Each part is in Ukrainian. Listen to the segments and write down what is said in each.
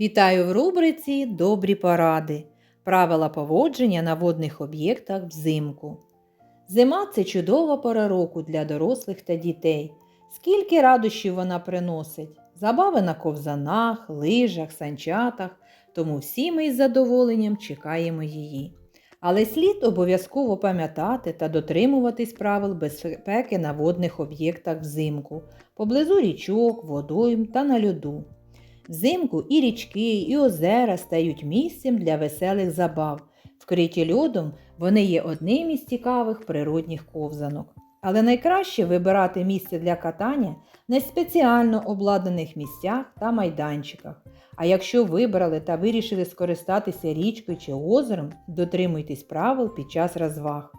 Вітаю в рубриці Добрі поради. Правила поводження на водних об'єктах взимку. Зима це чудова пора року для дорослих та дітей. Скільки радощів вона приносить? Забави на ковзанах, лижах, санчатах, тому всі ми із задоволенням чекаємо її. Але слід обов'язково пам'ятати та дотримуватись правил безпеки на водних об'єктах взимку, поблизу річок, водойм та на льоду. Взимку і річки, і озера стають місцем для веселих забав. Вкриті льодом вони є одним із цікавих природних ковзанок. Але найкраще вибирати місце для катання на спеціально обладнаних місцях та майданчиках. А якщо вибрали та вирішили скористатися річкою чи озером, дотримуйтесь правил під час розваг.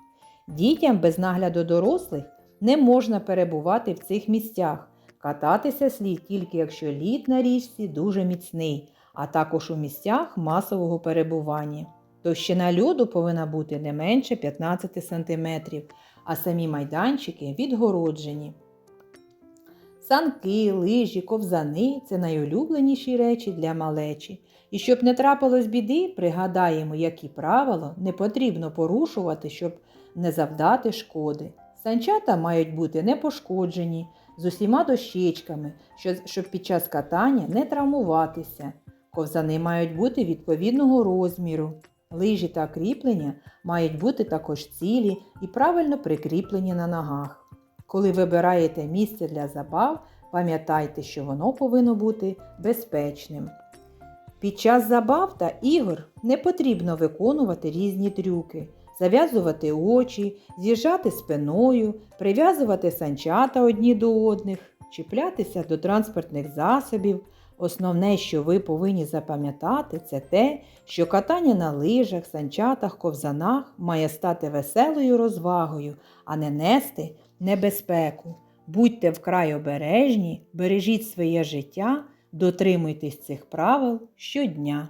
Дітям без нагляду дорослих не можна перебувати в цих місцях. Кататися слід тільки якщо лід на річці дуже міцний, а також у місцях масового перебування. Товщина льоду повинна бути не менше 15 см, а самі майданчики відгороджені. Санки, лижі, ковзани це найулюбленіші речі для малечі. І щоб не трапилось біди, пригадаємо, які правила не потрібно порушувати, щоб не завдати шкоди. Санчата мають бути не пошкоджені, з усіма дощечками, щоб під час катання не травмуватися. Ковзани мають бути відповідного розміру. Лижі та кріплення мають бути також цілі і правильно прикріплені на ногах. Коли вибираєте місце для забав, пам'ятайте, що воно повинно бути безпечним. Під час забав та ігор не потрібно виконувати різні трюки, зав'язувати очі, з'їжджати спиною, прив'язувати санчата одні до одних, чіплятися до транспортних засобів. Основне, що ви повинні запам'ятати, це те, що катання на лижах, санчатах, ковзанах має стати веселою розвагою, а не нести небезпеку. Будьте вкрай обережні, бережіть своє життя, дотримуйтесь цих правил щодня.